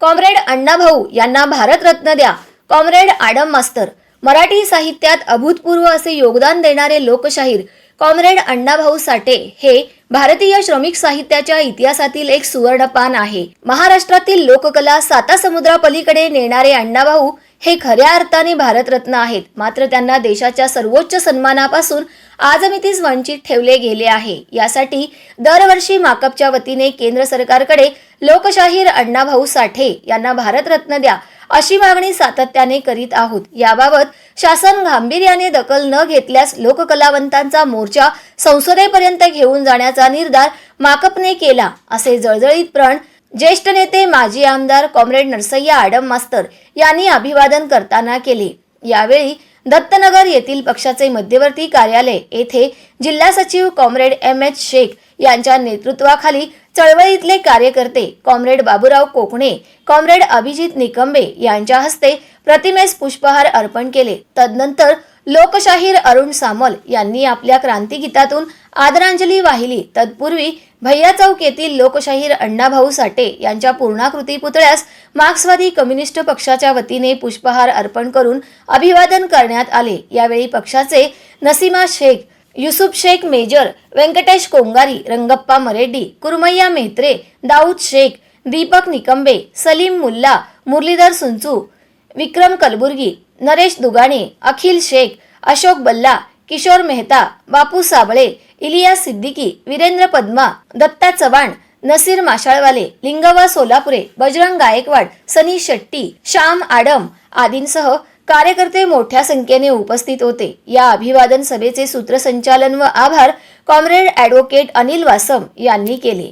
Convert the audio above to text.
Comrade Annabhau यांना भारतरत्न द्या. Comrade Adam मास्तर. मराठी साहित्यात अभूतपूर्व असे योगदान देणारे लोकशाहीर कॉम्रेड अण्णाभाऊ साठे हे भारतीय श्रमिक साहित्याच्या इतिहासातील एक सुवर्णपान आहे. महाराष्ट्रातील लोककला साता समुद्रापलीकडे नेणारे अण्णाभाऊ हे खऱ्या अर्थाने भारतरत्न आहेत. मात्र त्यांना देशाच्या सर्वोच्च सन्मानापासून आजमितीस वंचित ठेवले गेले आहे. यासाठी दरवर्षी माकपच्या वतीने केंद्र सरकारकडे लोकशाहीर अण्णाभाऊ साठे यांना भारतरत्न द्या अशी मागणी सातत्याने करीत आहोत. याबाबत शासन गांभीर्याने दखल न घेतल्यास लोककलावंतांचा मोर्चा संसदेपर्यंत घेऊन जाण्याचा निर्धार माकपने केला असे जळजळीत प्रण ज्येष्ठ नेते माजी आमदार कॉम्रेड नरसय्या आडम मास्तर यांनी अभिवादन करताना केले. यावेळी दत्तनगर येथील पक्षाचे मध्यवर्ती कार्यालय येथे जिल्हा सचिव कॉम्रेड एम एच शेख यांच्या नेतृत्वाखाली चळवळीतले कार्यकर्ते कॉम्रेड बाबूराव कोकणे कॉम्रेड अभिजित निकंबे यांच्या हस्ते प्रतिमेस पुष्पहार अर्पण केले. तदनंतर लोकशाहीर अरुण सामल यांनी आपल्या क्रांतिगीतातून आदरांजली वाहिली. तत्पूर्वी भैया चौक येथील लोकशाहीर अण्णाभाऊ साठे यांच्या पूर्णाकृती पुतळ्यास मार्क्सवादी कम्युनिस्ट पक्षाच्या वतीने पुष्पहार अर्पण करून अभिवादन करण्यात आले. यावेळी पक्षाचे नसीमा शेख युसुफ शेख मेजर व्यंकटेश कोंगारी रंगप्पा मरेड्डी कुरमय्या मेहत्रे दाऊद शेख दीपक निकंबे सलीम मुल्ला मुरलीधर सुंचू विक्रम कलबुर्गी नरेश दुगाणे अखिल शेख अशोक बल्ला किशोर मेहता बापू साबळे इलियास सिद्दीकी वीरेंद्र पद्मा दत्ता चव्हाण नसीर माशाळवाले लिंगवा सोलापुरे बजरंग गायकवाड सनी शेट्टी श्याम आडम आदींसह कार्यकर्ते मोठ्या संख्येने उपस्थित होते. या अभिवादन सभेचे सूत्रसंचालन व आभार कॉम्रेड ॲडव्होकेट अनिल वासम यांनी केले.